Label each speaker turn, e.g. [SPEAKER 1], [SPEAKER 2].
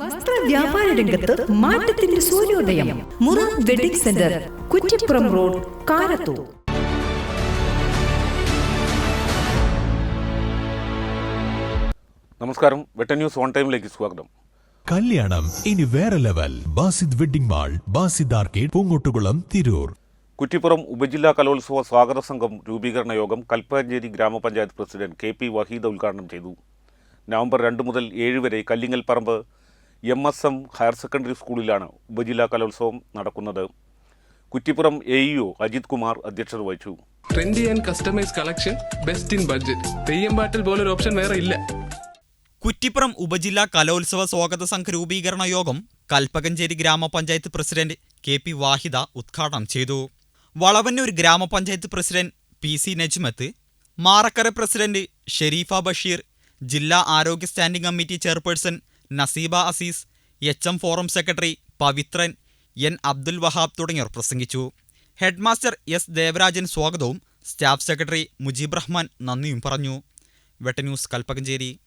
[SPEAKER 1] വസ്ത്ര വ്യാപാര രംഗത്ത് മാറ്റത്തിന്റെ സൂര്യോദയം. മുറ wedding centre Kuttippuram road Karathur.
[SPEAKER 2] നമസ്കാരം. വെട്ട ന്യൂസ് ഓൺ ടൈമിലേക്ക് സ്വാഗതം.
[SPEAKER 3] കല്യാണം ഇനി വേറെ level. Basid wedding mall Basid arcade Poongottukulam Tirur.
[SPEAKER 2] Kuttippuram ഉപജില്ലാ കലോത്സവ സ്വാഗത സംഘം രൂപീകരണ യോഗം കൽപ്പാഞ്ചേരി ഗ്രാമപഞ്ചായത്ത് പ്രസിഡന്റ് കെ പി വഹീദ ഉദ്ഘാടനം ചെയ്തു. നവംബർ രണ്ട് മുതൽ ഏഴ് വരെ Kallingal Paramba M S M higher secondary സ്കൂളിലാണ് ഉപജില്ലാ കലോത്സവം നടക്കുന്നത്. കുറ്റിപ്പുറം എ ഇ അജിത് കുമാർ അധ്യക്ഷത വഹിച്ചു.
[SPEAKER 4] Trendy and customise collection best in budget Theyyam പാട്ടിൽ പോലൊരു ഓപ്ഷൻ വേറെ ഇല്ല.
[SPEAKER 5] കുറ്റിപ്പുറം ഉപജില്ലാ കലോത്സവ സ്വാഗത സംഘ രൂപീകരണ യോഗം കൽപ്പകഞ്ചേരി ഗ്രാമപഞ്ചായത്ത് പ്രസിഡന്റ് കെ പി വാഹിദ ഉദ്ഘാടനം ചെയ്തു. വളവന്നൂർ ഗ്രാമപഞ്ചായത്ത് president P C Najmath Marakkara president Sherifa Basheer ജില്ലാ ആരോഗ്യ standing committee chairperson Naseeba Azeez H M forum secretary Pavithran N Abdul Wahab തുടങ്ങിയവർ പ്രസംഗിച്ചു. ഹെഡ്മാസ്റ്റർ എസ് ദേവരാജൻ സ്വാഗതവും സ്റ്റാഫ് സെക്രട്ടറി മുജീബ് റഹ്മാൻ നന്ദിയും പറഞ്ഞു. വെട്ടന്യൂസ് കൽപ്പകഞ്ചേരി.